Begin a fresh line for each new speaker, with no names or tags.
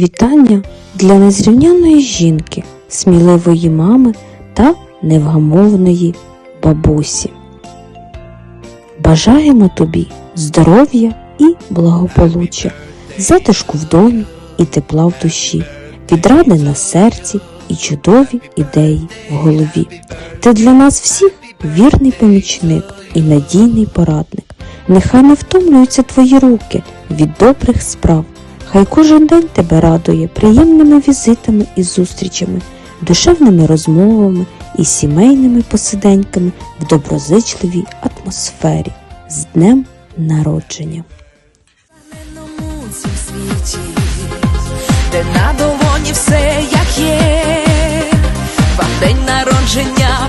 Вітання для незрівняної жінки, сміливої мами та невгамовної бабусі. Бажаємо тобі здоров'я і благополуччя, затишку в домі і тепла в душі, відради на серці і чудові ідеї в голові. Ти для нас всіх вірний помічник і надійний порадник. Нехай не втомлюються твої руки від добрих справ. Хай кожен день тебе радує приємними візитами і зустрічами, душевними розмовами і сімейними посиденьками в доброзичливій атмосфері з днем народження.
де на долоні все як є, вам день народження